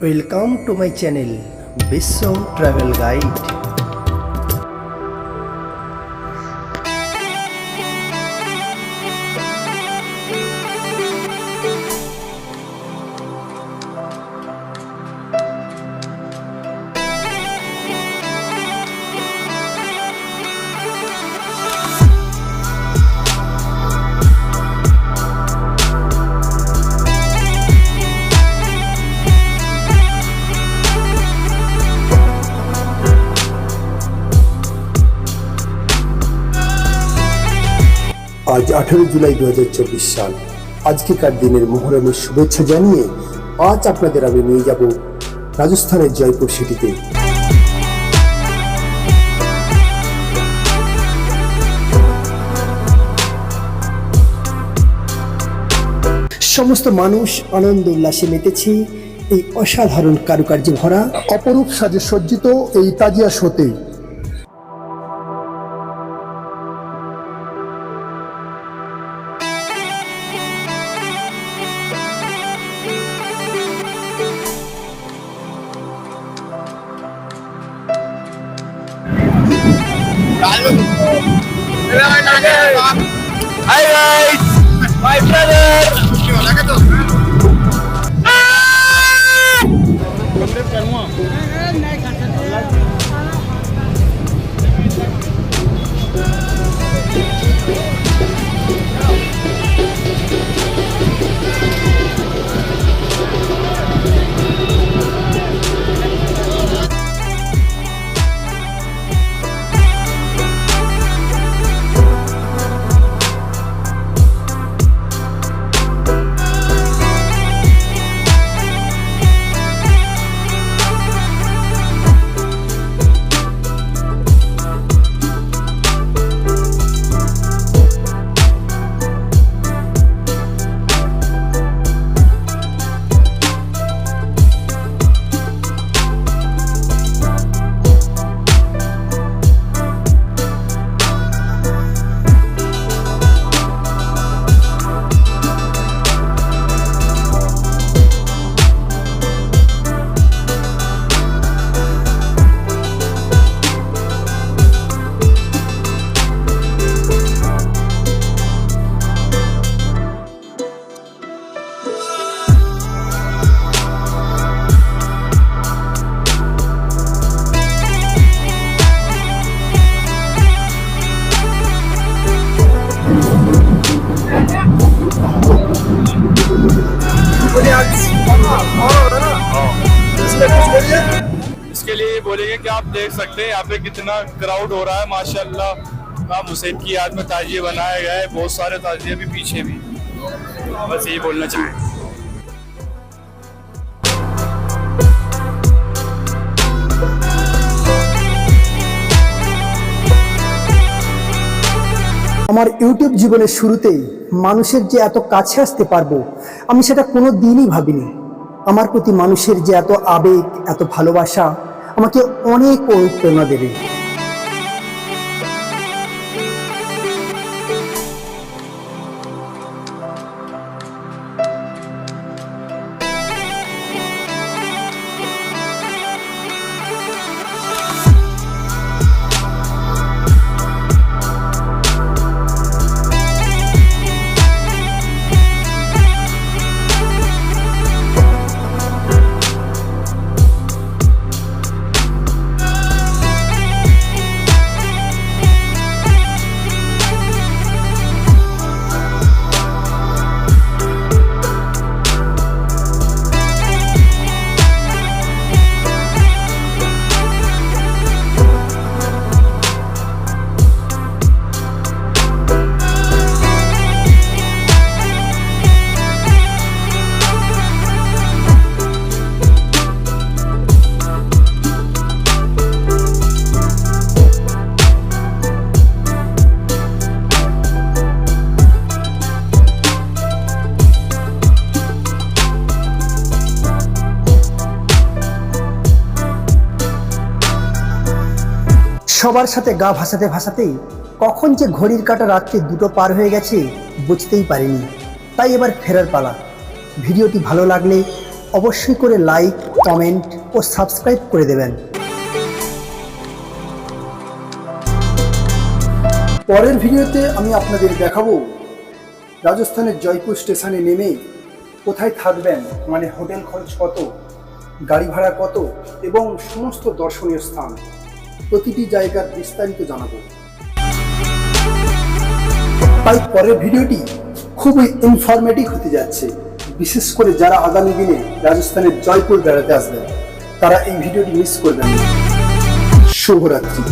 Welcome to my channel Bishwa travel guide আজ আঠেরো জুলাই দু সাল। আজকেকার দিনের মোহরমের শুভেচ্ছা জানিয়ে আজ আপনাদের আমি নিয়ে যাব রাজস্থানের জয়পুর সিটিতে। সমস্ত মানুষ আনন্দ উল্লাসে মেতেছে, এই অসাধারণ কারুকার্যে ভরা, অপরূপ সাজে সজ্জিত এই তাজিয়া শোতে। Hi guys, my brother. इसके लिए बोलेंगे कि आप देख सकते हैं, यहाँ पे कितना क्राउड हो रहा है, माशाल्लाह। इमाम हुसैन की याद में ताजिए बनाए गए बहुत सारे ताजिए भी पीछे भी। बस यही बोलना चाहिए আমার ইউটিউব জীবনের শুরুতেই মানুষের যে এত কাছে আসতে পারব, আমি সেটা কোনো দিনই ভাবিনি। আমার প্রতি মানুষের যে এত আবেগ, এত ভালোবাসা, আমাকে অনেক অনুপ্রেরণা দেবে। সবার সাথে গা ভাসাতে ভাসাতেই কখন যে ঘড়ির কাটা রাত্রি দুটো পার হয়ে গেছে বুঝতেই পারিনি। তাই এবার ফেরার পালা। ভিডিওটি ভালো লাগলে অবশ্যই করে লাইক, কমেন্ট ও সাবস্ক্রাইব করে দেবেন। পরের ভিডিওতে আমি আপনাদের দেখাবো রাজস্থানের জয়পুর স্টেশনে নেমে কোথায় থাকবেন মানে হোটেল খরচ কত, গাড়ি ভাড়া কত এবং সমস্ত দর্শনীয় স্থান। প্রতিটি জায়গার বিস্তারিত জানাব। তাই পরের ভিডিওটি খুবই ইনফরমেটিভ হতে যাচ্ছে। বিশেষ করে যারা আগামী দিনে রাজস্থানের জয়পুর বেড়াতে আসবেন, তারা এই ভিডিওটি মিস করবেন না। শুভরাত্রি।